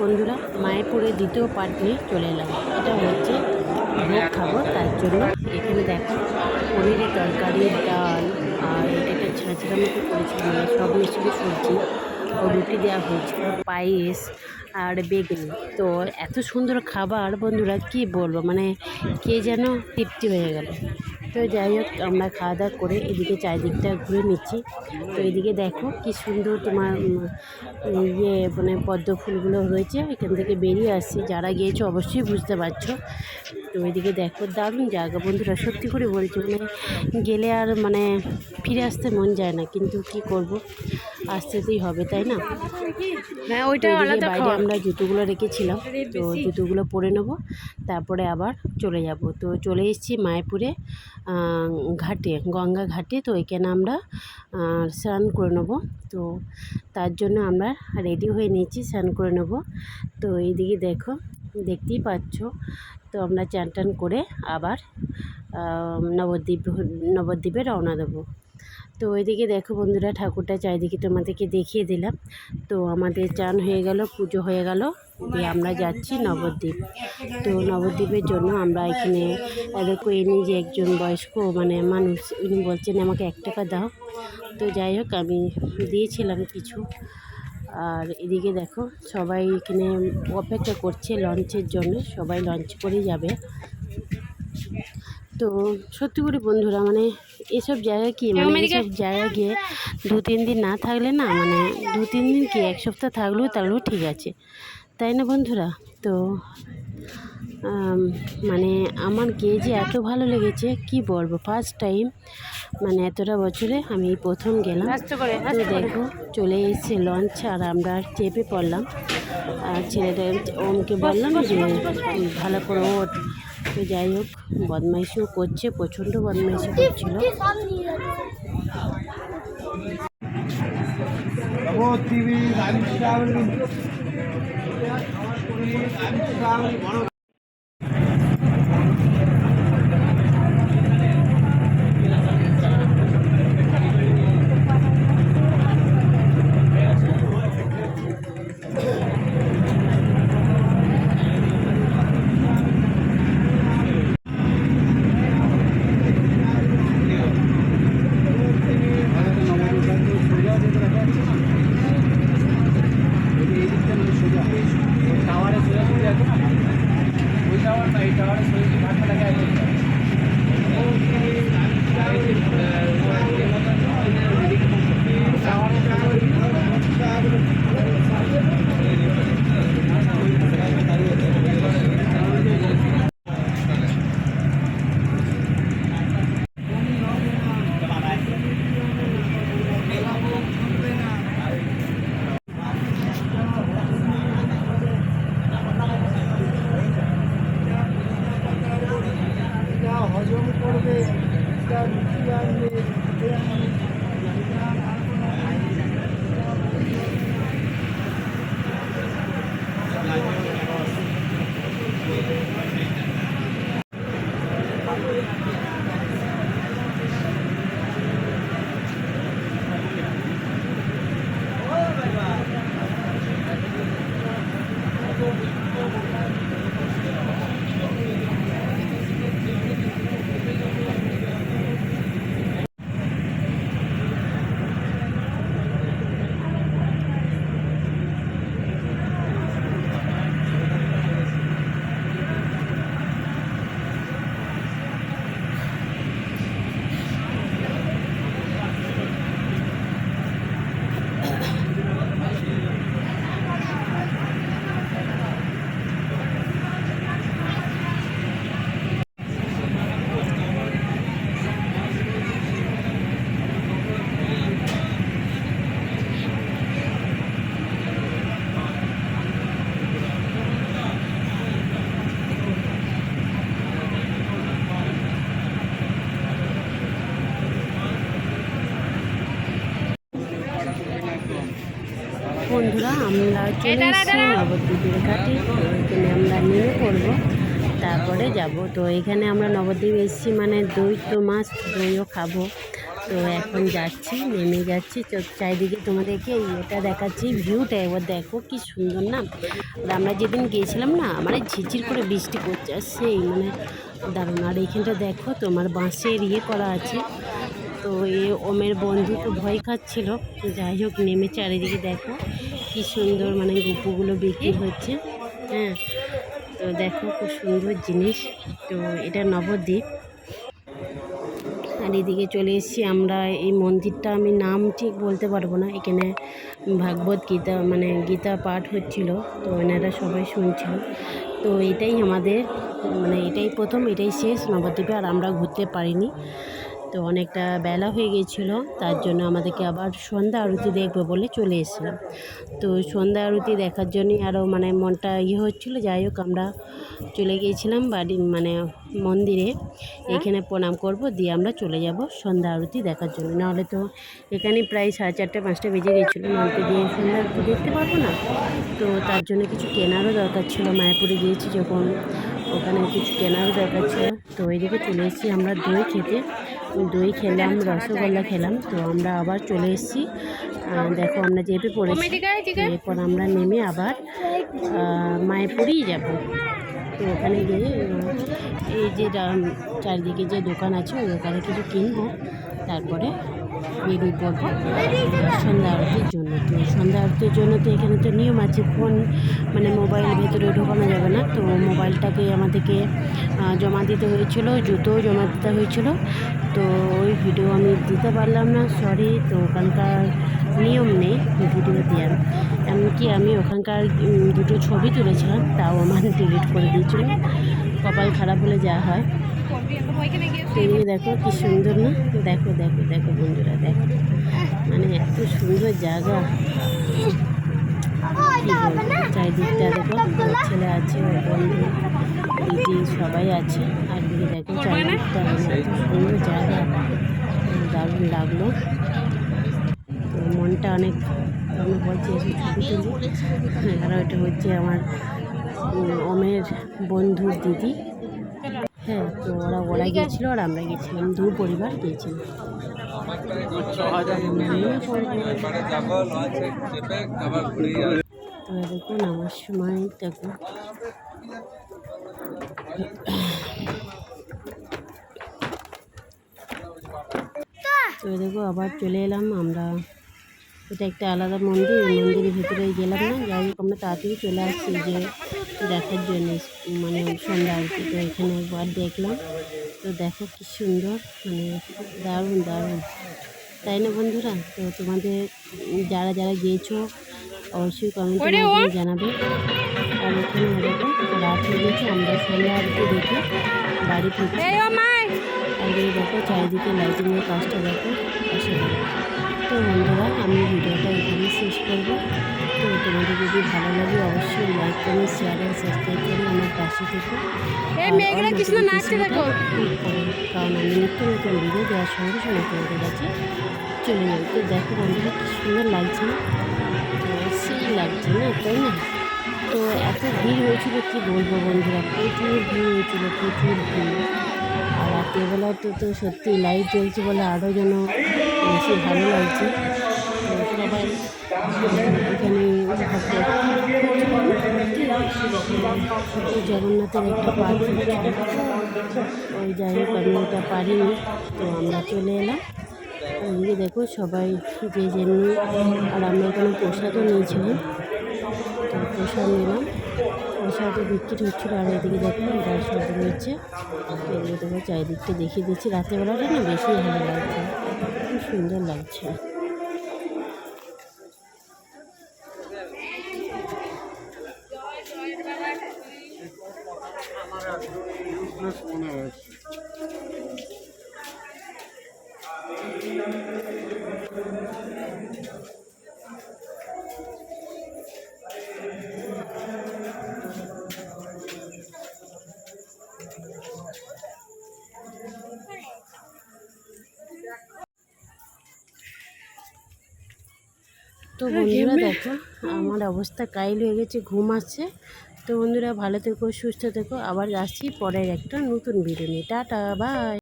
বন্ধুরা, মায়াপুরের দ্বিতীয় পার্ট নিয়ে চলে এলাম। এটা হচ্ছে ভোগ খাব, তার জন্য এখানে দেখো পনিরের তরকারি, ডাল, আর এটা একটা মতো করেছিলাম সব মিশিয়ে সবজি। রুটি দেওয়া হয়েছিল পায়েস আর বেগুনি। তো এত সুন্দর খাবার, বন্ধুরা, কি বলব? মানে কে যেন তৃপ্তি হয়ে গেল। তো যাই হোক, আমরা খাওয়া দাওয়া করে এদিকে চারিদিকটা ঘুরে নিচ্ছি। তো এদিকে দেখো কি সুন্দর তোমার ইয়ে মানে পদ্ম ফুলগুলো রয়েছে। এখান থেকে বেরিয়ে আসছে। যারা গিয়েছো, অবশ্যই বুঝতে পারছ। তো এদিকে দেখো, দারুণ জায়গা, বন্ধুরা, সত্যি করে বলছি। মানে গেলে আর মানে ফিরে আসতে মন যায় না। কিন্তু কি করব? আসতেতেই হবে তাই না? হ্যাঁ ওইটা আলাদা বাইরে আমরা জুতোগুলো রেখেছিলাম তো জুতোগুলো পরে নেব তারপরে আবার চলে যাব। তো চলে এসেছি মায়াপুরে ঘাটে গঙ্গা ঘাটে তো এখানে আমরা স্নান করে নেব। তো তার জন্য আমরা রেডি হয়ে নিয়েছি স্নান করে নেব। তো এইদিকে দেখো দেখতেই পাচ্ছ। তো আমরা চান টান করে আবার নবদ্বীপ নবদ্বীপে রওনা দেবো। তো ওইদিকে দেখো বন্ধুরা, ঠাকুরটা চারিদিকে তোমাদেরকে দেখিয়ে দিলাম। তো আমাদের চান হয়ে গেল, পুজো হয়ে গেল। দিয়ে আমরা যাচ্ছি নবদ্বীপ। তো নবদ্বীপের জন্য আমরা এখানে দেখো এনে যে একজন বয়স্ক মানে মানুষ, উনি বলছেন আমাকে এক টাকা দাও। তো যাই হোক, আমি দিয়েছিলাম কিছু। আর এদিকে দেখো, সবাই এখানে অপেক্ষা করছে লঞ্চের জন্য, সবাই লঞ্চ করেই যাবে। তো সত্যি করে বন্ধুরা মানে এসব জায়গা কি মানে এসব জায়গা গিয়ে দু তিন দিন না থাকলে না মানে দু তিন দিন কি এক সপ্তাহ থাকলেও তাহলেও ঠিক আছে। তাই না বন্ধুরা? তো মানে আমার গিয়ে যে এত ভালো লেগেছে কি বলব? ফার্স্ট টাইম মানে এতটা বছরে আমি প্রথম গেলাম। তো দেখো চলে এসেছে লঞ্চ আর আমরা চেপে পড়লাম। আর ছেলেটা ওমকে বললাম যে ভালো করে ওঠ। তো যাই হোক বদমাইশিও করছে প্রচণ্ড বদমাইশি করছিল। ওই টাওয়ার না এই টাওয়ারে সোজা সোজা ভাটটা লাগে আছে হজম করবে বন্ধুরা আমরা চলে এসেছি নবদ্বীপের ঘাটে। এখানে আমরা নেমে পড়ব তারপরে যাব। তো এখানে আমরা নবদ্বীপ এসেছি মানে দই তো মাছ দইও খাব। তো এখন যাচ্ছি নেমে যাচ্ছি। তো চারিদিকে তোমাদেরকে এটা দেখাচ্ছি ভিউটা একবার দেখো কি সুন্দর না। আমরা যেদিন গিয়েছিলাম না মানে ঝিরঝির করে বৃষ্টি পড়ছে আর সেই মানে দারুণ। আর এইখানটা দেখো তোমার বাঁশের ইয়ে করা আছে। তো এ ওমের বন্ধু তো ভয় খাচ্ছিল। যাই হোক নেমে চারিদিকে দেখো। কি সুন্দর মানে গুপুগুলো বিক্রি হচ্ছে। হ্যাঁ তো দেখো খুব সুন্দর জিনিস। তো এটা নবদ্বীপ। আর এদিকে চলে এসেছি আমরা। এই মন্দিরটা আমি নাম ঠিক বলতে পারব না। এখানে ভাগবত গীতা মানে গীতা পাঠ হচ্ছিল, তো এনারা সবাই শুনছিল। তো এটাই আমাদের মানে এটাই প্রথম, এটাই শেষ নবদ্বীপে। আর আমরা ঘুরতে পারিনি। তো অনেকটা বেলা হয়ে গিয়েছিল, তার জন্য আমাদেরকে আবার সন্ধ্যা আরতি দেখব বলে চলে এসেছিলাম। তো সন্ধ্যা আরতি দেখার জন্যই আরও মানে মনটা ইয়ে হচ্ছিল, যাই হোক আমরা চলে গিয়েছিলাম বাড়ি মানে মন্দিরে। এখানে প্রণাম করব, দিয়ে আমরা চলে যাব সন্ধ্যা আরতি দেখার জন্য। নাহলে তো এখানে প্রায় সাড়ে চারটে, পাঁচটা বেজে গিয়েছিল নয়তো দিয়ে সন্ধ্যা আরতি দেখতে পারব না। তো তার জন্য কিছু কেনারও দরকার ছিল, মায়াপুরে গিয়েছি যখন, ওখানে কিছু কেনারও দরকার ছিল। তো ওইদিকে চলে এসেছি আমরা দই খেতে। দই খেলাম, রসগোল্লা খেলাম। তো আমরা আবার চলে এসেছি। দেখো আমরা যেহেতু পড়েছি এরপর আমরা নেমে আবার মায়াপুরেই যাব। তো ওখানে গিয়ে এই যে চারিদিকে যে দোকান আছে, ওই দোকানে কিছু কিনবো। তারপরে বেরিয়ে পড়ব সন্ধ্যা আরতির জন্য তো, সন্ধ্যা আরতির জন্য তো এখানে তো নিয়ম আছে, ফোন মানে মোবাইল ভেতরে ঢোকানো যাবে না। তো মোবাইলটাকে আমাদেরকে জমা দিতে হয়েছিল, জুতোও জমা দিতে হয়েছিল। তো ওই ভিডিও আমি দিতে পারলাম না সরি তো ওখানকার নিয়ম নেই, ভিডিও দেওয়ার। এমনকি আমি ওখানকার দুটো ছবি তুলেছিলাম, তাও আমার ডিলিট করে দিয়েছিল কপাল খারাপ হলে যা হয়। তো এদিকে দেখো কি সুন্দর না? দেখো দেখো দেখো বন্ধুরা, দেখো। মানে এত সুন্দর জায়গা। চারিদিকটা দেখো ছেলে আছে বন্ধু, দিদি সবাই আছে। আর দিকে দেখো চারিদিকটা মানে সুন্দর জায়গা। দারুণ লাগল। মনটা অনেক বলছি এসে ছবি তুলি। আর ওটা হচ্ছে আমার ওমের বন্ধুর দিদি। হ্যাঁ তো ওরা ওরা গিয়েছিল আর আমরা গেছিলাম দু পরিবার গিয়েছিলাম তো দেখুন আমার সময় দেখো তো দেখো আবার চলে এলাম আমরা। এটা একটা আলাদা মন্দির মন্দিরের ভিতরে গেলাম না যাই হোক আমরা তাড়াতাড়ি চলে আসছি যে দেখার জন্য মানে সন্ধ্যা আরতি তো এখানে একবার দেখলাম। তো দেখো কি সুন্দর মানে দারুণ দারুণ। তাই না বন্ধুরা? তো তোমাদের যারা যারা গিয়েছো অবশ্যই মাধ্যমে জানাবে। আর এখানে দেখো রাত হয়ে গেছে আমরা সন্ধ্যা আরতি দেখে বাড়ি ফিরছি আর এই দেখো চারিদিকে লাইটিংয়ের কাজটা দেখো অসাধারণ। তো বন্ধুরা আমি ভিডিওটা এখানে শেষ করব। তো তোমাদের যদি ভালো লাগে অবশ্যই লাইক করো শেয়ার আর সাবস্ক্রাইব করে আমার পাশে থেকে। কারণ আমি নিত্য নতুন ভিডিও দেওয়ার সঙ্গে সঙ্গে তোমাদের কাছে চলে যাবে তো দেখো বন্ধুরা কি সুন্দর লাগছে না? তো সেই লাগছে না তাই না? তো এত ভিড় হয়েছিল কি বলব বন্ধুরা? প্রচুর ভিড় হয়েছিল প্রচুর ভিড়। আর রাত্রিবেলা তো সত্যি লাইট জ্বলছে বলে আরও যেন বেশি ভালো লাগছে। সবাই এখানে জগন্নাথের একটা পার্ক ওই যাই হোক আমি ওটা পারিনি, তো আমরা চলে এলাম। ওইদিকে দেখো সবাই যে যেমনি আর আমরা এখানে প্রসাদও নিয়েছিলাম। তো প্রসাদ নিলাম। প্রসাদও বিক্রি হচ্ছিল আর এদিকে দেখুন গাছ সাথে রয়েছে। এগুলো তোমার চারিদিকটা দেখিয়ে দিচ্ছি। রাতেরবেলাটা না বেশি ভালো লাগছে। খুব সুন্দর লাগছে। তো বন্ধুরা দেখো আমার অবস্থা কাইল হয়ে গেছে ঘুম আসছে। তো বন্ধুরা ভালো থেকো সুস্থ থেকো। আবার আসছি পরের একটা নতুন ভিডিও নিয়ে। Tata bye